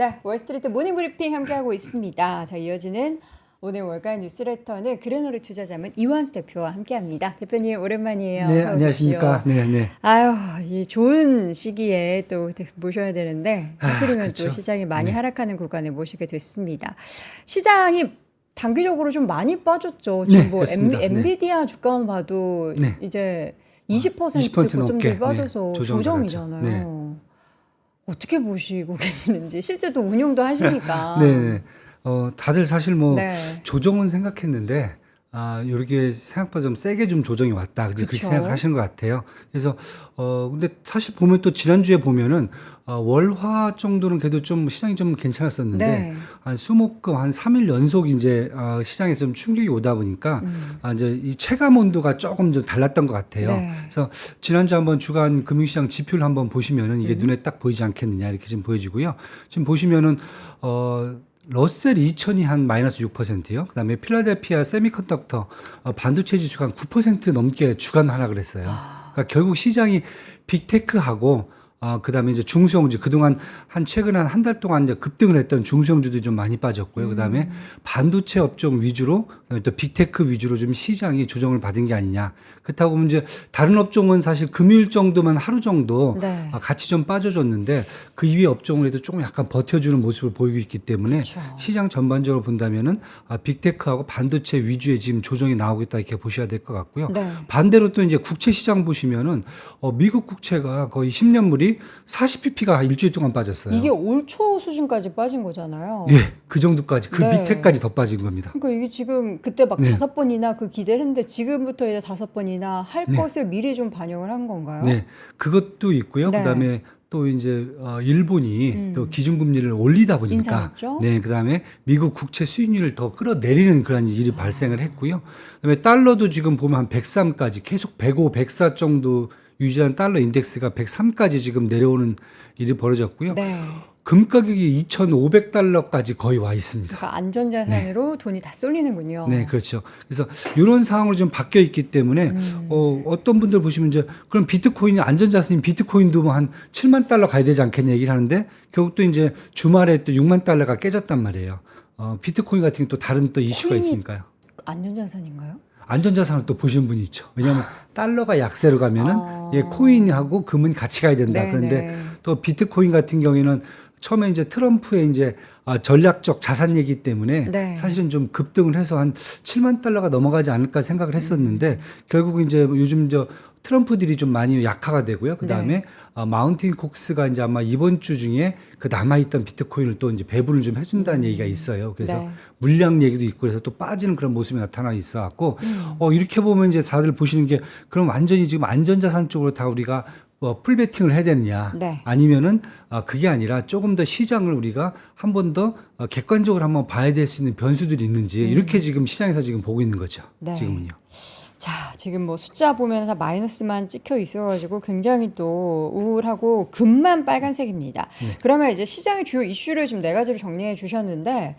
네, 월스트리트 모닝 브리핑 함께하고 있습니다. 자, 이어지는 오늘 월가 뉴스레터는 그레너리 투자자문 이완수 대표와 함께합니다. 대표님 오랜만이에요. 네, 안녕하십니까. 네, 네. 아유, 이 좋은 시기에 또 모셔야 되는데 아, 하필이면 그렇죠. 또 시장이 많이 네. 하락하는 구간에 모시게 됐습니다. 시장이 단기적으로 좀 많이 빠졌죠. 네, 지금 뭐 그렇습니다. 엠, 네. 엔비 디아 주가만 봐도 네. 이제 20% 20% 고점들이 넘게, 네, 빠져서 조정을 조정이잖아요. 받았죠. 어떻게 보시고 계시는지 실제 또 운용도 하시니까. 네, 네. 어, 다들 사실 뭐 네. 조정은 생각했는데 아, 요렇게 생각보다 좀 세게 좀 조정이 왔다. 그렇게 그쵸. 생각을 하시는 것 같아요. 그래서 어, 근데 사실 보면 또 지난주에 보면은 어, 월화 정도는 그래도 좀 시장이 좀 괜찮았었는데 네. 한 수목금 한 3일 연속 이제 어, 시장에서 좀 충격이 오다 보니까 음. 아, 이제 이 체감 온도가 조금 좀 달랐던 것 같아요. 네. 그래서 지난주 한번 주간 금융시장 지표를 한번 보시면은 이게 음. 눈에 딱 보이지 않겠느냐 이렇게 지금 보여지고요. 지금 보시면은 어 러셀 2000이 한 마이너스 6%요. 그다음에 필라델피아 세미컨덕터 어, 반도체 지수가 한 9% 넘게 주간 하락을 했어요. 그러니까 결국 시장이 빅테크하고 어, 그다음에 이제 중소형주 그동안 한 최근 한 한 달 동안 이제 급등을 했던 중소형주들이 좀 많이 빠졌고요. 그다음에 반도체 업종 위주로 그다음에 또 빅테크 위주로 좀 시장이 조정을 받은 게 아니냐. 그렇다고 보면 이제 다른 업종은 사실 금요일 정도만 하루 정도 네. 아, 같이 좀 빠져줬는데 그 이외 업종에도 조금 약간 버텨주는 모습을 보이고 있기 때문에 그렇죠. 시장 전반적으로 본다면은 아, 빅테크하고 반도체 위주의 지금 조정이 나오고 있다 이렇게 보셔야 될 것 같고요. 네. 반대로 또 이제 국채 시장 보시면은 어, 미국 국채가 거의 10년물이 40pp가 일주일 동안 빠졌어요. 이게 올 초 수준까지 빠진 거잖아요. 예, 그 정도까지 그 네. 밑에까지 더 빠진 겁니다. 그러니까 이게 지금 그때 막 네. 다섯 번이나 그 기대를 했는데 지금부터 이제 다섯 번이나 할 네. 것을 미리 좀 반영을 한 건가요? 네, 그것도 있고요. 네. 그다음에 또 이제 어, 일본이 음. 또 기준금리를 올리다 보니까 인상했죠? 네, 그다음에 미국 국채 수익률을 더 끌어내리는 그런 일이 발생을 했고요. 그다음에 달러도 지금 보면 한 103까지 계속 105, 104 정도 유지한 달러 인덱스가 103까지 지금 내려오는 일이 벌어졌고요. 네. 금 가격이 2,500달러까지 거의 와 있습니다. 그러니까 안전자산으로 돈이 다 쏠리는군요. 네, 그렇죠. 그래서 이런 상황으로 좀 바뀌어 있기 때문에 음. 어, 어떤 분들 보시면 이제 그럼 비트코인이 안전자산인 비트코인도 뭐 한 7만 달러 가야 되지 않겠냐 얘기를 하는데 결국 또 이제 주말에 또 6만 달러가 깨졌단 말이에요. 어, 비트코인 같은 게 또 다른 또 이슈가 있으니까요. 안전자산인가요? 안전자산을 또 보시는 분이 있죠. 왜냐하면 달러가 약세로 가면은 아. 예, 코인하고 금은 같이 가야 된다. 네, 그런데 네. 또 비트코인 같은 경우에는 처음에 이제 트럼프의 이제 아, 전략적 자산 얘기 때문에 네. 사실은 좀 급등을 해서 한 7만 달러가 넘어가지 않을까 생각을 했었는데 결국 이제 요즘 저 트럼프들이 좀 많이 약화가 되고요. 그 다음에 네. 아, 마운틴 콕스가 이제 아마 이번 주 중에 그 남아있던 비트코인을 또 이제 배분을 좀 해준다는 얘기가 있어요. 그래서 네. 물량 얘기도 있고 그래서 또 빠지는 그런 모습이 나타나 있어 갖고 음. 어 이렇게 보면 이제 다들 보시는 게 그럼 완전히 지금 안전자산 쪽으로 다 우리가 뭐 풀베팅을 해야 되느냐 네. 아니면은 아 그게 아니라 조금 더 시장을 우리가 한 번더 어, 객관적으로 한번 봐야 될 수 있는 변수들이 있는지 이렇게 지금 시장에서 지금 보고 있는 거죠. 음. 네. 지금은요. 자, 지금 뭐 숫자 보면 다 마이너스만 찍혀 있어가지고 굉장히 또 우울하고 금만 빨간색입니다. 네. 그러면 이제 시장의 주요 이슈를 지금 네 가지로 정리해 주셨는데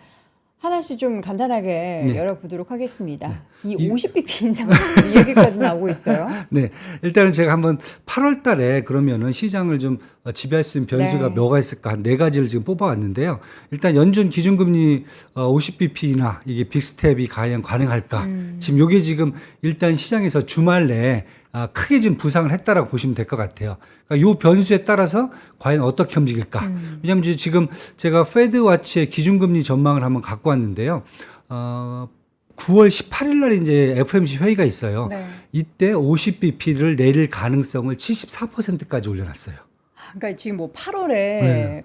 하나씩 좀 간단하게 네. 열어보도록 하겠습니다. 이 이- 50bp 인상 이 얘기까지 나오고 있어요. 네. 일단은 제가 한번 8월 달에 그러면은 시장을 좀 어, 지배할 수 있는 변수가 네. 뭐가 있을까 한 네 가지를 지금 뽑아왔는데요. 일단 연준 기준금리 50bp나 이게 빅스텝이 과연 가능할까? 음. 지금 요게 지금 일단 시장에서 주말 내에 아, 크게 지금 부상을 했다라고 보시면 될 것 같아요. 그러니까 요 변수에 따라서 과연 어떻게 움직일까? 음. 왜냐하면 지금 제가 페드 와치의 기준금리 전망을 한번 갖고 왔는데요. 어, 9월 18일 날 이제 FMC 회의가 있어요. 네. 이때 50bp를 내릴 가능성을 74%까지 올려놨어요. 그러니까 지금 뭐 8월에 네.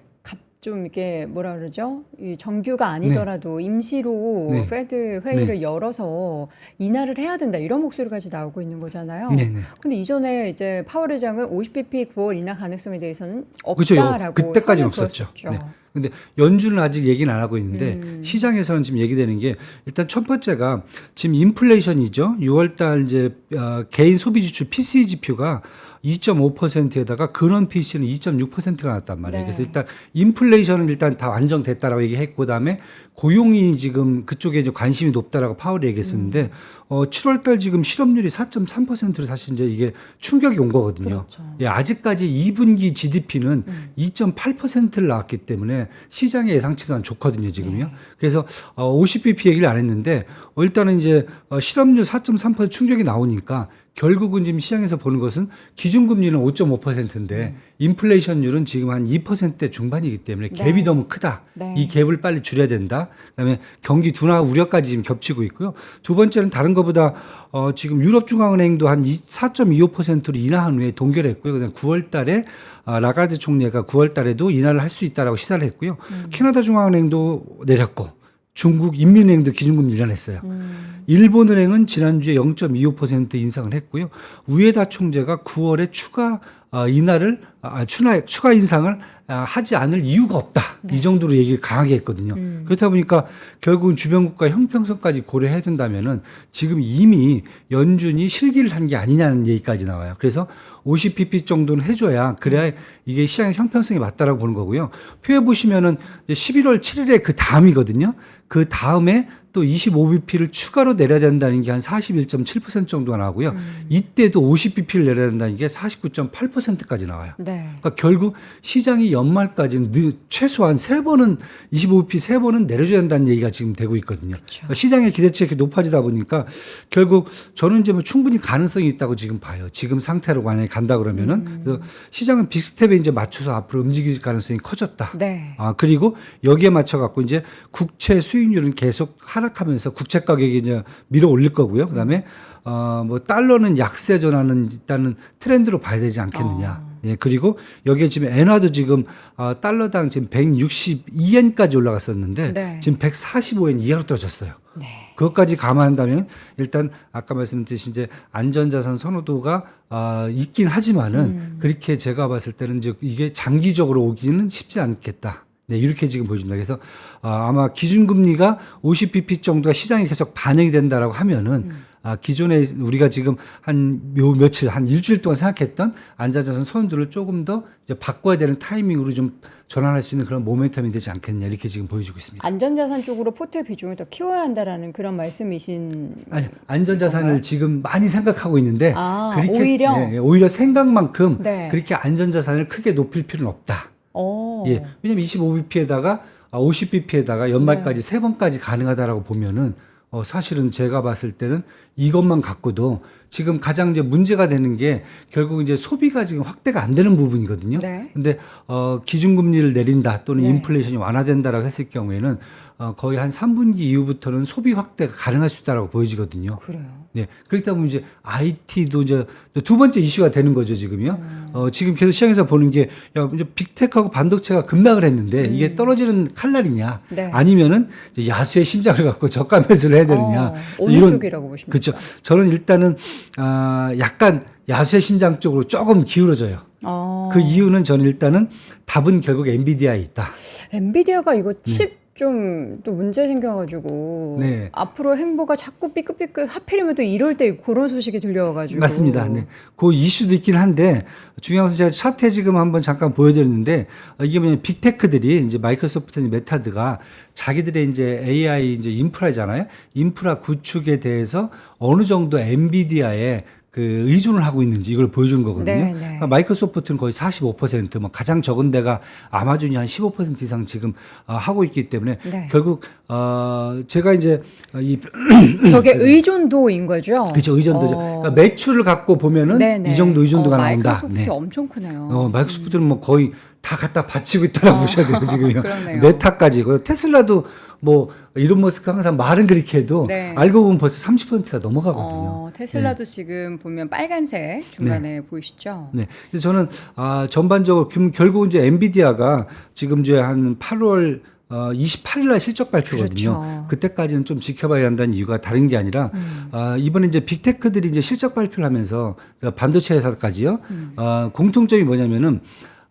좀 이게 뭐라 그러죠? 이 정규가 아니더라도 임시로 네. 페드 회의를 열어서 인하를 해야 된다 이런 목소리까지 나오고 있는 거잖아요. 네 네. 근데 이전에 이제 파월 의장은 50bp 9월 인하 가능성에 대해서는. 없다라고 그때까지는 없었죠. 네. 근데 연준은 아직 얘기는 안 하고 있는데 음. 시장에서는 지금 얘기되는 게 일단 첫 번째가 지금 인플레이션이죠. 6월 달 이제 어, 개인 소비 지출 PCE 지표가 2.5%에다가 근원 PC는 2.6%가 나왔단 말이에요. 네. 그래서 일단 인플레이션은 일단 다 안정됐다라고 얘기했고 그다음에 고용이 지금 그쪽에 이제 관심이 높다라고 파월이 얘기했었는데 음. 어 7월 달 지금 실업률이 4.3%로 사실 이제 이게 충격이 온 거거든요. 그렇죠. 예, 아직까지 2분기 GDP는 음. 2.8%를 나왔기 때문에 시장의 예상치보다는 좋거든요, 지금요. 네. 그래서 어 50bp 얘기를 안 했는데 어, 일단은 이제 어, 실업률 4.3% 충격이 나오니까 결국은 지금 시장에서 보는 것은 기준금리는 5.5%인데 음. 인플레이션율은 지금 한 2%대 중반이기 때문에 네. 갭이 너무 크다. 네. 이 갭을 빨리 줄여야 된다. 그다음에 경기 둔화 우려까지 지금 겹치고 있고요. 두 번째는 다른 것보다 어 지금 유럽 중앙은행도 한 4.25%로 인하한 후에 동결했고요. 그다음 9월 달에 아, 라가르드 총리가 9월 달에도 인하를 할 수 있다라고 시사를 했고요. 음. 캐나다 중앙은행도 내렸고 중국 인민은행도 기준금리 인하했어요. 음. 일본은행은 지난주에 0.25% 인상을 했고요. 우에다 총재가 9월에 추가 어, 인하를 아, 추나, 추가 인상을 아, 하지 않을 이유가 없다. 이 정도로 얘기를 강하게 했거든요. 음. 그렇다 보니까 결국은 주변 국가 형평성까지 고려해야 된다면은 지금 이미 연준이 실기를 한 게 아니냐는 얘기까지 나와요. 그래서 50pp 정도는 해줘야 그래야 이게 시장의 형평성이 맞다라고 보는 거고요. 표에 보시면은 이제 11월 7일에 그 다음이거든요. 그 다음에 또 25bp를 추가로 내려야 된다는 게 한 41.7% 정도가 나오고요. 이때도 50bp를 내려야 된다는 게 49.8%까지 나와요. 네. 그러니까 결국 시장이 연말까지는 늘 최소한 세 번은 25p 세 번은 내려줘야 된다는 얘기가 지금 되고 있거든요. 그렇죠. 그러니까 시장의 기대치가 이렇게 높아지다 보니까 결국 저는 이제 뭐 충분히 가능성이 있다고 지금 봐요. 지금 상태로 만약에 간다 그러면은 음. 그래서 시장은 빅스텝에 이제 맞춰서 앞으로 움직일 가능성이 커졌다. 네. 아 그리고 여기에 맞춰 갖고 이제 국채 수익 률은 계속 하락하면서 국채 가격이 이제 밀어 올릴 거고요. 그다음에 어뭐 달러는 약세 전환은 일단은 트렌드로 봐야 되지 않겠느냐. 아. 예 그리고 여기에 지금 엔화도 지금 어, 달러당 지금 162엔까지 올라갔었는데 네. 지금 145엔 이하로 떨어졌어요. 네. 그것까지 감안한다면 일단 아까 말씀드린 이제 안전자산 선호도가 아, 있긴 하지만은 음. 그렇게 제가 봤을 때는 이제 이게 장기적으로 오기는 쉽지 않겠다. 네, 이렇게 지금 보여준다. 그래서 아, 아마 기준금리가 50bp 정도가 시장에 계속 반영이 된다라고 하면은 아, 기존에 우리가 지금 한 묘, 며칠, 한 일주일 동안 생각했던 안전자산 선호도를 조금 더 이제 바꿔야 되는 타이밍으로 좀 전환할 수 있는 그런 모멘텀이 되지 않겠냐 이렇게 지금 보여주고 있습니다. 안전자산 쪽으로 포트의 비중을 더 키워야 한다라는 그런 말씀이신 아니, 안전자산을 지금 많이 생각하고 있는데 아, 그렇게 오히려? 예, 예, 오히려 생각만큼 네. 그렇게 안전자산을 크게 높일 필요는 없다. 어. 예, 왜냐면 25bp에다가 50bp에다가 연말까지 세 번까지 가능하다라고 보면은 어, 사실은 제가 봤을 때는 이것만 갖고도 지금 가장 이제 문제가 되는 게 결국 이제 소비가 지금 확대가 안 되는 부분이거든요. 네. 근데 어 기준금리를 내린다 또는 네. 인플레이션이 완화된다라고 했을 경우에는 어 거의 한 3분기 이후부터는 소비 확대가 가능할 수 있다라고 보여지거든요. 그래요. 네. 그렇다 보면 이제 IT도 이제 두 번째 이슈가 되는 거죠, 지금요. 음. 어, 지금 계속 시장에서 보는 게, 야, 이제 빅테크하고 반도체가 급락을 했는데 이게 떨어지는 칼날이냐. 음. 네. 아니면은 야수의 심장을 갖고 저가 매수를 해야 되느냐. 어, 어느 쪽이라고 보십니까? 그렇죠. 저는 일단은, 아, 약간 야수의 심장 쪽으로 조금 기울어져요. 어. 그 이유는 저는 일단은 답은 결국 엔비디아에 있다. 엔비디아가 이거 칩 좀 또 문제 생겨가지고 네. 앞으로 행보가 자꾸 삐끗삐끗 하필이면 또 이럴 때 그런 소식이 들려와가지고 맞습니다. 네. 그 이슈도 있긴 한데 중요한 것은 제가 차트 지금 한번 잠깐 보여드렸는데 어, 이게 뭐냐면 빅테크들이 이제 마이크로소프트 메타드가 자기들의 이제 AI 이제 인프라잖아요. 인프라 구축에 대해서 어느 정도 엔비디아에 그 의존을 하고 있는지 이걸 보여주는 거거든요. 네, 네. 그러니까 마이크로소프트는 거의 45%, 뭐 가장 적은 데가 아마존이 한 15% 이상 지금 어, 하고 있기 때문에 네. 결국 어 제가 이제 이 저게 의존도인 거죠. 그죠 의존도죠. 어. 그러니까 매출을 갖고 보면은 네 네. 이 정도 의존도가 어, 나온다. 마이크로소프트 네. 엄청 크네요. 어, 마이크로소프트는 뭐 거의 다 갖다 바치고 있다라고 어, 보셔야 돼요 지금요. 메타까지. 그 테슬라도 뭐 이론 머스크 항상 말은 그렇게 해도 네. 알고 보면 벌써 30%가 넘어가거든요. 어, 테슬라도 지금 보면 빨간색 중간에 보이시죠? 네. 그래서 저는 아, 전반적으로 그럼 결국 이제 엔비디아가 지금 이제 한 8월 어, 28일 날 실적 발표거든요. 그렇죠. 그때까지는 좀 지켜봐야 한다는 이유가 다른 게 아니라 음. 아, 이번에 이제 빅테크들이 이제 실적 발표를 하면서 반도체 회사까지요. 음. 어, 공통점이 뭐냐면은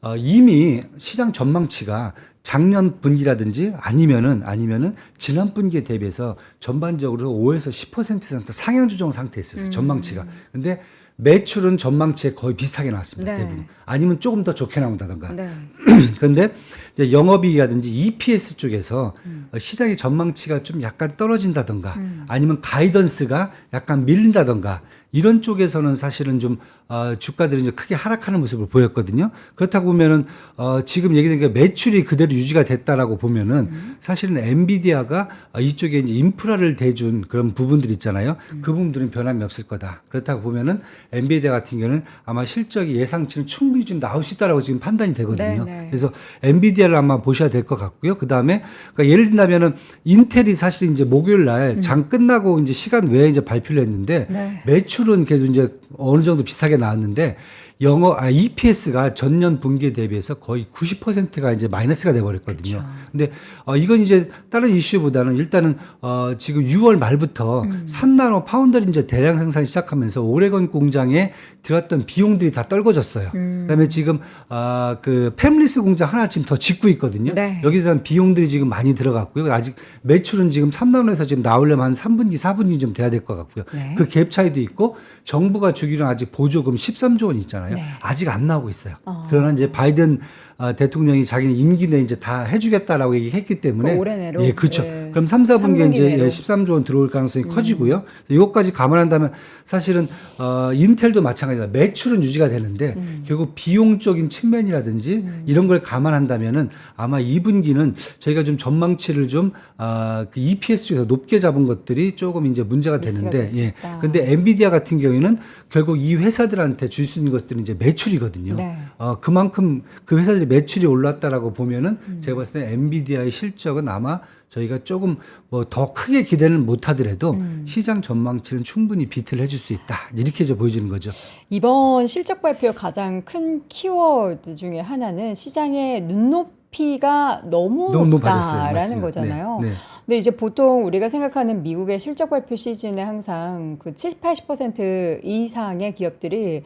어, 이미 시장 전망치가 작년 분기라든지 아니면은 아니면은 지난 분기에 대비해서 전반적으로 5에서 10% 상태 상향 조정 상태에 있어요. 전망치가. 근데 매출은 전망치에 거의 비슷하게 나왔습니다. 네. 대부분. 아니면 조금 더 좋게 나온다던가. 네. 그런데 이제 영업이익이라든지 EPS 쪽에서 음. 어, 시장의 전망치가 좀 약간 떨어진다던가 아니면 가이던스가 약간 밀린다던가 이런 쪽에서는 사실은 좀 어, 주가들이 이제 크게 하락하는 모습을 보였거든요. 그렇다고 보면은 어, 지금 얘기된 게 매출이 그대로 유지가 됐다라고 보면은 음. 사실은 엔비디아가 어, 이쪽에 이제 인프라를 대준 그런 부분들 있잖아요. 음. 그 부분들은 변함이 없을 거다. 그렇다고 보면은 엔비디아 같은 경우는 아마 실적이 예상치는 충분히 좀 나올 수 있다라고 지금 판단이 되거든요. 네, 네. 그래서 엔비디아를 아마 보셔야 될 것 같고요. 그 다음에 그러니까 예를 든다면은 인텔이 사실 이제 목요일 날장 끝나고 이제 시간 외에 이제 발표를 했는데 음. 네. 매출 은 계속 이제 어느 정도 비슷하게 나왔는데 영어 아 EPS가 전년 분기에 대비해서 거의 90%가 이제 마이너스가 돼 버렸거든요. 그쵸. 근데 어 이건 이제 다른 이슈보다는 일단은 어 지금 6월 말부터 음. 3나노 파운더리 이제 대량 생산 시작하면서 오레곤 공장에 들었던 비용들이 다 떨궈졌어요. 음. 그다음에 지금 아 그 팸리스 공장 하나 지금 더 짓고 있거든요. 네. 여기에 대한 비용들이 지금 많이 들어갔고요. 아직 매출은 지금 3나노에서 지금 나오려면 한 3분기, 4분기 좀 돼야 될 것 같고요. 네. 그갭 차이도 있고 정부가 주기로 아직 보조금 13조 원 있잖아요. 네. 아직 안 나오고 있어요. 어. 그러나 이제 바이든 어, 대통령이 자기는 임기 내에 이제 다 해주겠다라고 얘기했기 때문에 그 올해 내로? 예, 그렇죠. 예. 그럼 3, 4분기에 3분기 이제 내로. 음. 예, 13조 원 들어올 가능성이 커지고요. 이것까지 감안한다면 사실은 어, 인텔도 마찬가지다. 매출은 유지가 되는데 음. 결국 비용적인 측면이라든지 이런 걸 감안한다면은 아마 2분기는 저희가 좀 전망치를 좀 아, 그 EPS 쪽에서 높게 잡은 것들이 조금 이제 문제가 되는데 예. 근데 엔비디아 같은 경우에는 결국 이 회사들한테 줄 수 있는 것들은 이제 매출이거든요. 네. 어, 그만큼 그 회사들이 매출이 올랐다라고 보면은 음. 제가 봤을 때 엔비디아의 실적은 아마 저희가 조금 뭐 더 크게 기대는 못 하더라도 음. 시장 전망치는 충분히 비트를 해줄 수 있다. 이렇게 이제 보여지는 거죠. 이번 실적 발표 가장 큰 키워드 중에 하나는 시장의 눈높이가 너무, 너무. 높다라는. 거잖아요. 네, 네. 근데 이제 보통 우리가 생각하는 미국의 실적 발표 시즌에 항상 그 70, 80% 이상의 기업들이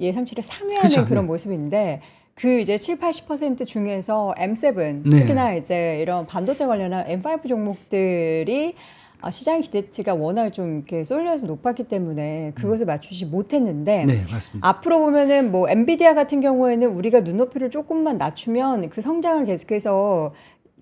예상치를 상회하는 그쵸, 그런 네. 모습인데 그 이제 7, 80% 중에서 M7 네. 특히나 이제 이런 반도체 관련한 M5 종목들이 아, 시장 기대치가 워낙 좀 이렇게 쏠려서 높았기 때문에 그것을 맞추지 못했는데 네, 맞습니다. 앞으로 보면은 뭐 엔비디아 같은 경우에는 우리가 눈높이를 조금만 낮추면 그 성장을 계속해서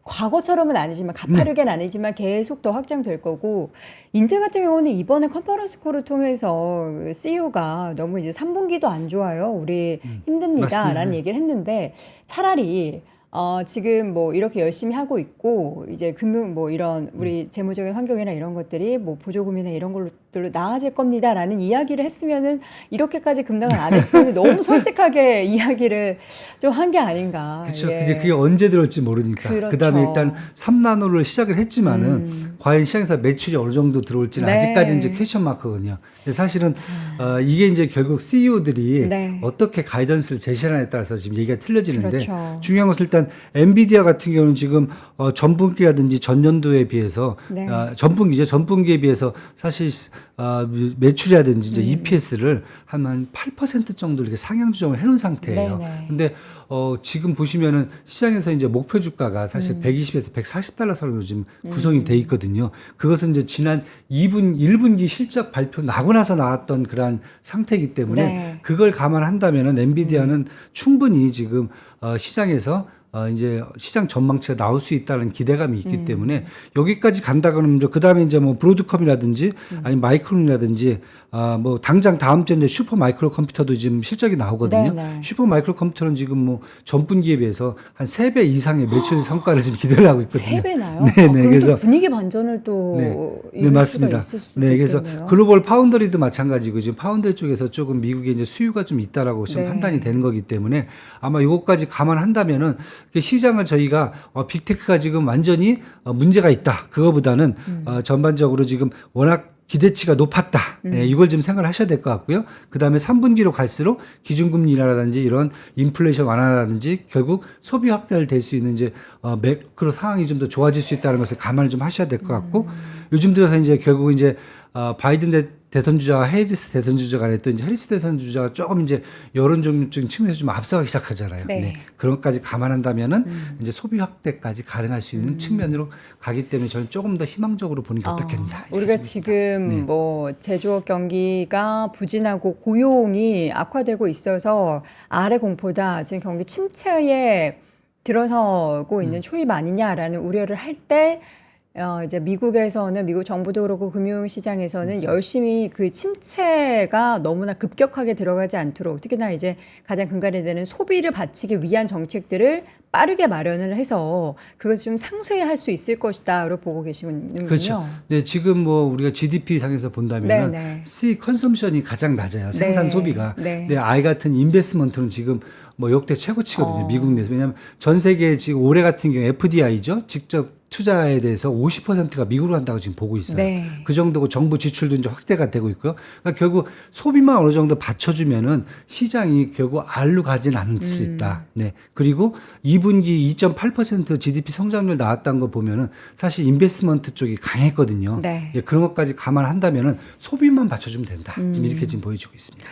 과거처럼은 아니지만 가파르게는 아니지만 계속 더 확장될 거고 인텔 같은 경우는 이번에 컨퍼런스 콜을 통해서 CEO가 너무 이제 3분기도 안 좋아요. 우리 힘듭니다라는 맞습니다. 얘기를 했는데 차라리 어, 지금 뭐 이렇게 열심히 하고 있고 이제 금융 뭐 이런 우리 재무적인 환경이나 이런 것들이 뭐 보조금이나 이런 걸로 나아질 겁니다라는 이야기를 했으면은 이렇게까지 급락을 안 텐데 너무 솔직하게 이야기를 좀 한 게 아닌가. 그렇죠. 예. 근데 그게 언제 들어올지 모르니까. 그렇죠. 그 다음에 일단 3나노를 시작을 했지만은 음. 과연 시장에서 매출이 어느 정도 들어올지는 네. 아직까지 이제 퀘션 마크거든요. 근데 사실은 어, 이게 이제 결국 CEO들이 네. 어떻게 가이던스를 제시하냐에 따라서 지금 얘기가 틀려지는데 그렇죠. 중요한 것은 일단 엔비디아 같은 경우는 지금 어, 전분기라든지 전년도에 비해서 네. 어, 전분기죠. 전분기에 비해서 사실 어, 매출이라든지 음. 이제 EPS를 한8% 정도 이렇게 상향 조정을 해놓은 상태예요. 네 네. 근데 어, 지금 보시면은 시장에서 이제 목표 주가가 사실 음. 120에서 140달러 선으로 지금 구성이 돼 있거든요. 그것은 이제 지난 2분 1분기 실적 발표 나고 나서 나왔던 그러한 상태이기 때문에 네. 그걸 감안한다면은 엔비디아는 충분히 지금 어, 시장에서 어, 이제 시장 전망치가 나올 수 있다는 기대감이 있기 음. 때문에 여기까지 간다 그러면 그 다음에 이제 뭐 브로드컴이라든지 음. 아니 마이크론이라든지 아뭐 당장 다음 주에 이제 슈퍼 마이크로 컴퓨터도 지금 실적이 나오거든요. 네네. 슈퍼 마이크로 컴퓨터는 지금 뭐 전분기에 비해서 한 세 배 이상의 매출 성과를 지금 기대를 하고 있거든요. 세 배나요? 네, 아, 네. 또 그래서 분위기 반전을 또 네. 네, 맞습니다. 네, 그래서 있겠네요. 글로벌 파운더리도 마찬가지고 지금 파운더리 쪽에서 조금 미국에 이제 수요가 좀 있다라고 지금 네. 판단이 되는 거기 때문에 아마 이것까지 감안한다면은 그 시장을 저희가 어, 빅테크가 지금 완전히 어, 문제가 있다. 그거보다는 음. 어, 전반적으로 지금 워낙 기대치가 높았다. 음. 네, 이걸 좀 생각을 하셔야 될 것 같고요. 그 다음에 3분기로 갈수록 기준금리 인하라든지 이런 인플레이션 완화라든지 결국 소비 확대를 될 수 있는 이제 어, 매크로 상황이 좀 더 좋아질 수 있다는 것을 감안을 좀 하셔야 될 것 같고 음. 요즘 들어서 이제 결국 이제 어, 바이든 대, 대선 주자와 해리스 대선 주자 간에 또 이제 해리스 대선 주자가 조금 이제 여론 좀, 좀 측면에서 좀 앞서가기 시작하잖아요. 네. 그런 것까지 감안한다면은 이제 소비 확대까지 가능할 수 있는 측면으로 가기 때문에 저는 조금 더 희망적으로 보는 게 어떻겠나. 아, 이렇게 우리가 생각합니다. 지금 네. 뭐 제조업 경기가 부진하고 고용이 악화되고 있어서 아래 공포다. 지금 경기 침체에 들어서고 음. 있는 초입 아니냐라는 우려를 할때 어, 이제 미국에서는 미국 정부도 그렇고 금융시장에서는 음. 열심히 그 침체가 너무나 급격하게 들어가지 않도록 특히나 이제 가장 근간이 되는 소비를 받치기 위한 정책들을 빠르게 마련을 해서 그것을 좀 상쇄할 수 있을 것이다로 보고 계시는군요. 그렇죠. 네, 지금 뭐 우리가 GDP 상에서 본다면 네, 네. C 컨섬션이 가장 낮아요. 생산 네, 소비가. 네. 근데 아이 같은 인베스먼트는 지금 뭐 역대 최고치거든요. 어. 미국 내에서. 왜냐하면 전 세계 지금 올해 같은 경우 FDI죠. 직접 투자에 대해서 50%가 미국으로 간다고 지금 보고 있어요. 네. 그 정도고 정부 지출도 이제 확대가 되고 있고요. 그러니까 결국 소비만 어느 정도 받쳐주면은 시장이 결국 알로 가진 않을 수 음. 있다. 네. 그리고 2분기 2.8% GDP 성장률 나왔다는 거 보면은 사실 인베스먼트 쪽이 강했거든요. 네. 예, 그런 것까지 감안한다면은 소비만 받쳐주면 된다. 음. 지금 이렇게 지금 보여지고 있습니다.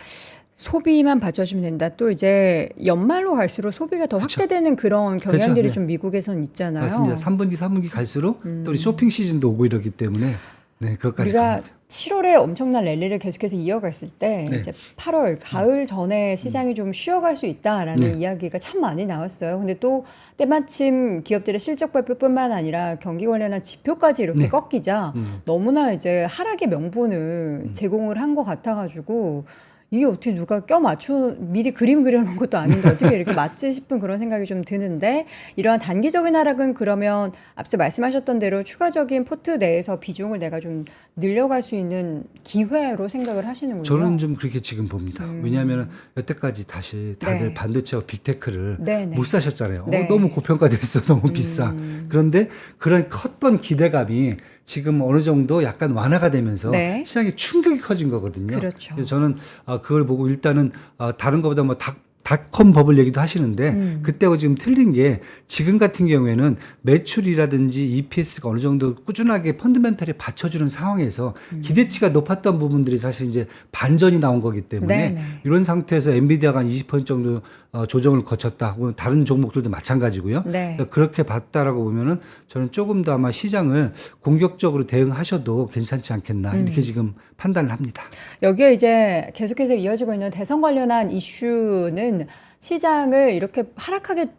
소비만 받쳐주면 된다. 또 이제 연말로 갈수록 소비가 더 그렇죠. 확대되는 그런 경향들이 그렇죠. 네. 좀 미국에선 있잖아요. 맞습니다. 3분기, 4분기 갈수록 또 우리 쇼핑 시즌도 오고 이러기 때문에 네, 그것까지 우리가 갑니다. 7월에 엄청난 랠리를 계속해서 이어갔을 때 네. 이제 8월 가을 전에 시장이 좀 쉬어갈 수 있다라는 네. 이야기가 참 많이 나왔어요. 근데 또 때마침 기업들의 실적 발표뿐만 아니라 경기 관련한 지표까지 이렇게 네. 꺾이자 음. 너무나 이제 하락의 명분을 제공을 한 것 같아가지고 이게 어떻게 누가 껴 맞춰 미리 그림 그려놓은 것도 아닌데 어떻게 이렇게 맞지 싶은 그런 생각이 좀 드는데 이러한 단기적인 하락은 그러면 앞서 말씀하셨던 대로 추가적인 포트 내에서 비중을 내가 좀 늘려갈 수 있는 기회로 생각을 하시는군요. 저는 좀 그렇게 지금 봅니다. 왜냐하면 여태까지 다시 다들 음. 네. 반도체와 빅테크를 네네. 못 사셨잖아요. 어, 네. 음. 너무 고평가됐어, 너무 비싸. 그런데 그런 컸던 기대감이 지금 어느 정도 약간 완화가 되면서 네. 시장에 충격이 커진 거거든요. 그렇죠. 래서 저는 어, 그걸 보고 일단은 어, 다른 것보다 뭐 닭, 닷컴 버블 얘기도 하시는데 음. 그때하고 지금 틀린 게 지금 같은 경우에는 매출이라든지 EPS가 어느 정도 꾸준하게 펀드멘탈에 받쳐주는 상황에서 음. 기대치가 높았던 부분들이 사실 이제 반전이 나온 거기 때문에 네네. 이런 상태에서 엔비디아가 한 20% 정도 어, 조정을 거쳤다. 혹은 다른 종목들도 마찬가지고요. 네. 그렇게 봤다라고 보면은 저는 조금 더 아마 시장을 공격적으로 대응하셔도 괜찮지 않겠나 음. 이렇게 지금 판단을 합니다. 여기에 이제 계속해서 이어지고 있는 대선 관련한 이슈는 시장을 이렇게 하락하게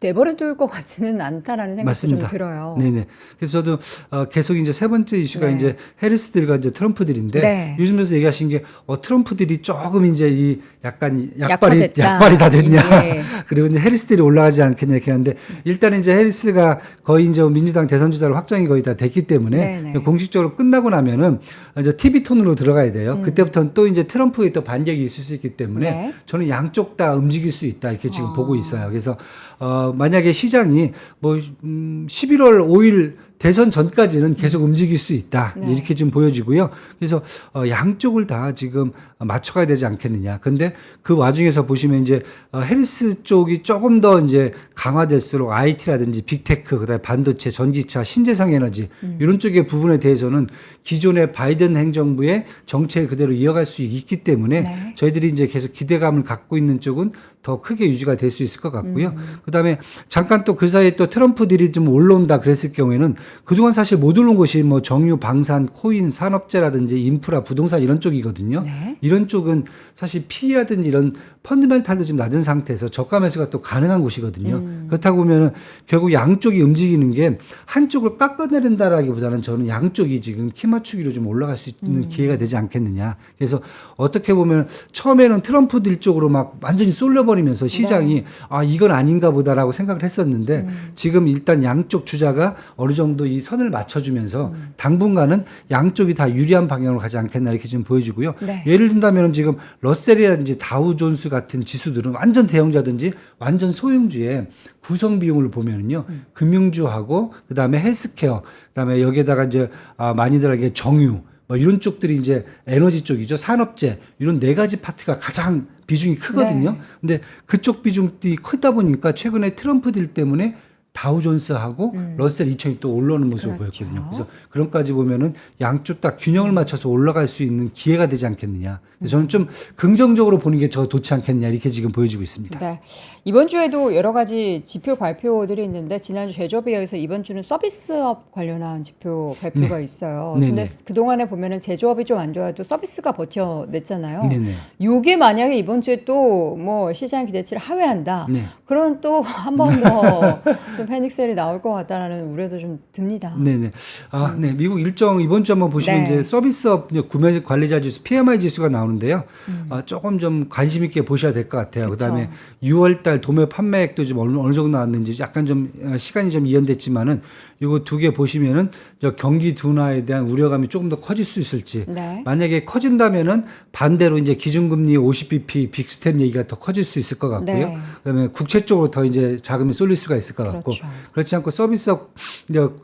내버려 둘 것 같지는 않다라는 생각이 좀 맞습니다. 들어요. 네네. 그래서 저도 어, 계속 이제 세 번째 이슈가 네. 이제 해리스들과 이제 트럼프들인데 네. 요즘에서 얘기하신 게 어, 트럼프들이 조금 이제 이 약간 약발이 약화됐다. 약발이 다 됐냐. 예. 그리고 이제 해리스들이 올라가지 않겠냐 이렇게 하는데 일단 이제 해리스가 거의 이제 민주당 대선 주자로 확정이 거의 다 됐기 때문에 네네. 공식적으로 끝나고 나면은 이제 TV 톤으로 들어가야 돼요. 그때부터는 또 이제 트럼프의 또 반격이 있을 수 있기 때문에 음. 네. 저는 양쪽 다 움직일 수 있다 이렇게 지금 아. 보고 있어요. 그래서 어 만약에 시장이 뭐 음, 11월 5일 대선 전까지는 계속 움직일 수 있다 네. 이렇게 지금 보여지고요. 그래서 어, 양쪽을 다 지금 맞춰가야 되지 않겠느냐. 근데 그 와중에서 보시면 이제 어, 헬스 쪽이 조금 더 이제 강화될수록 IT라든지 빅테크, 그다음에 반도체, 전기차, 신재생 에너지 음. 이런 쪽의 부분에 대해서는 기존의 바이든 행정부의 정책을 그대로 이어갈 수 있기 때문에 네. 저희들이 이제 계속 기대감을 갖고 있는 쪽은 더 크게 유지가 될 수 있을 것 같고요. 그다음에 잠깐 또 그 사이에 또 트럼프들이 좀 올라온다 그랬을 경우에는 그동안 사실 못 올라온 것이 뭐 정유, 방산, 코인, 산업재라든지 인프라, 부동산 이런 쪽이거든요. 네. 이런 쪽은 사실 P라든지 이런 펀드멘탈도 좀 낮은 상태에서 저가 매수가 또 가능한 곳이거든요. 음. 그렇다고 보면은 결국 양쪽이 움직이는 게 한쪽을 깎아내린다라기보다는 저는 양쪽이 지금 키 맞추기로 좀 올라갈 수 있는 음. 기회가 되지 않겠느냐. 그래서 어떻게 보면 처음에는 트럼프들 쪽으로 막 완전히 쏠려버리면서 시장이 네. 아 이건 아닌가 보다라고 생각을 했었는데 음. 지금 일단 양쪽 주자가 어느 정도 이 선을 맞춰주면서 음. 당분간은 양쪽이 다 유리한 방향으로 가지 않겠나 이렇게 지금 보여지고요. 네. 예를 든다면 지금 러셀이라든지 다우존스 같은 지수들은 완전 대형자든지 완전 소형주의 구성 비용을 보면은요 금융주하고 그 다음에 헬스케어 그 다음에 여기에다가 이제 아, 많이들에게 정유 뭐 이런 쪽들이 이제 에너지 쪽이죠 산업재 이런 네 가지 파트가 가장 비중이 크거든요. 네. 근데 그쪽 비중이 크다 보니까 최근에 트럼프들 때문에 다우존스하고 음. 러셀 2000이 또 올라오는 모습을 그렇죠. 보였거든요. 그래서 그런까지 보면은 양쪽 다 균형을 맞춰서 올라갈 수 있는 기회가 되지 않겠느냐. 그래서 저는 좀 긍정적으로 보는 게 더 좋지 않겠냐 이렇게 지금 보여지고 있습니다. 네. 이번 주에도 여러 가지 지표 발표들이 있는데 지난주 제조업에 이어서 이번 주는 서비스업 관련한 지표 발표가 있어요. 네, 근데 네. 그동안에 보면은 제조업이 좀 안 좋아도 서비스가 버텨냈잖아요. 네네. 요게 만약에 이번 주에 또 뭐 시장 기대치를 하회한다. 네. 그럼 또한 번더 좀 패닉셀이 나올 것 같다라는 우려도 좀 듭니다. 네네. 아, 네. 미국 일정 이번 주 한번 보시면 네. 이제 서비스업 구매 관리자 지수 PMI 지수가 나오는데요. 음. 아, 조금 좀 관심 있게 보셔야 될 것 같아요. 그쵸. 그다음에 6월 달 도매 판매액도 좀 어느, 어느 정도 나왔는지 약간 좀 어, 시간이 좀 이연됐지만은 이거 두 개 보시면은 저 경기 둔화에 대한 우려감이 조금 더 커질 수 있을지 네. 만약에 커진다면은 반대로 이제 기준금리 50bp 빅스텝 얘기가 더 커질 수 있을 것 같고요. 네. 그다음에 국채 쪽으로 더 이제 자금이 쏠릴 수가 있을 것 같고 그렇죠. 그렇지 않고 서비스업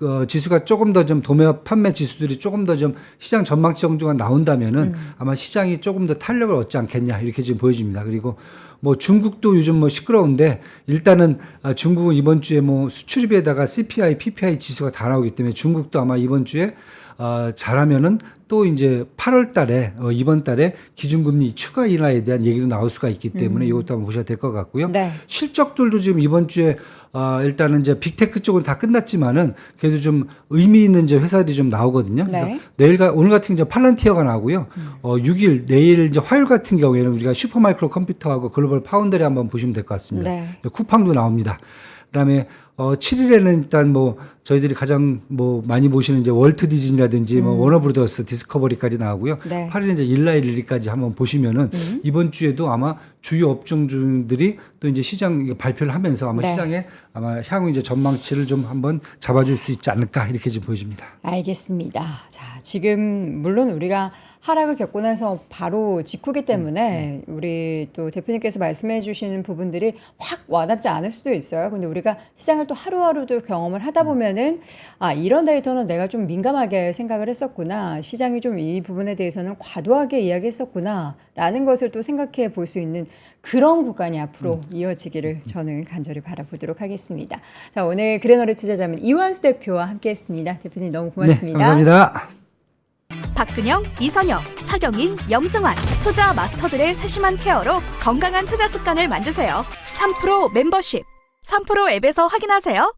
어, 지수가 조금 더 좀 도매업 판매 지수들이 조금 더 좀 시장 전망치 정도가 나온다면은 아마 시장이 조금 더 탄력을 얻지 않겠냐 이렇게 지금 보여집니다. 그리고 뭐 중국도 요즘 뭐 시끄러운데 일단은 아, 중국은 이번 주에 뭐 수출입에다가 CPI, PPI 지수가 다 나오기 때문에 중국도 아마 이번 주에 어, 잘하면은 또 이제 8월 달에 어, 이번 달에 기준금리 추가 인하에 대한 얘기도 나올 수가 있기 때문에 이것도 한번 보셔야 될 것 같고요. 네. 실적들도 지금 이번 주에 어, 일단은 이제 빅테크 쪽은 다 끝났지만은 그래도 좀 의미 있는 이제 회사들이 좀 나오거든요. 그래서 네. 내일과 오늘 같은 경우 팔란티어가 나오고요. 어, 6일 내일 이제 화요일 같은 경우에는 우리가 슈퍼마이크로 컴퓨터하고 글로벌 파운더리 한번 보시면 될 것 같습니다. 네. 쿠팡도 나옵니다. 그다음에 어 7일에는 일단 뭐 저희들이 가장 뭐 많이 보시는 이제 월트 디즈니라든지 뭐 워너 브로더스 디스커버리까지 나오고요. 음. 네. 음. 8일에 이제 일라일 릴리까지 한번 보시면은 이번 주에도 아마 주요 업종들이 또 이제 시장 발표를 하면서 아마 네. 시장에 아마 향후 이제 전망치를 좀 한번 잡아줄 수 있지 않을까 이렇게 지금 보여집니다. 알겠습니다. 자, 지금 물론 우리가 하락을 겪고 나서 바로 직후기 때문에 우리 또 대표님께서 말씀해 주시는 부분들이 확 와닿지 않을 수도 있어요. 근데 우리가 시장을 또 하루하루도 경험을 하다 보면은 아, 이런 데이터는 내가 좀 민감하게 생각을 했었구나. 시장이 좀 이 부분에 대해서는 과도하게 이야기했었구나. 라는 것을 또 생각해 볼 수 있는 그런 구간이 앞으로 이어지기를 저는 간절히 바라보도록 하겠습니다. 자, 오늘 그래너리 투자자문 이완수 대표와 함께 했습니다. 대표님 너무 고맙습니다. 네, 감사합니다. 박근영, 이선영, 차경인, 염승환 투자 마스터들의 세심한 케어로 건강한 투자 습관을 만드세요. 3프로 멤버십 3프로 앱에서 확인하세요.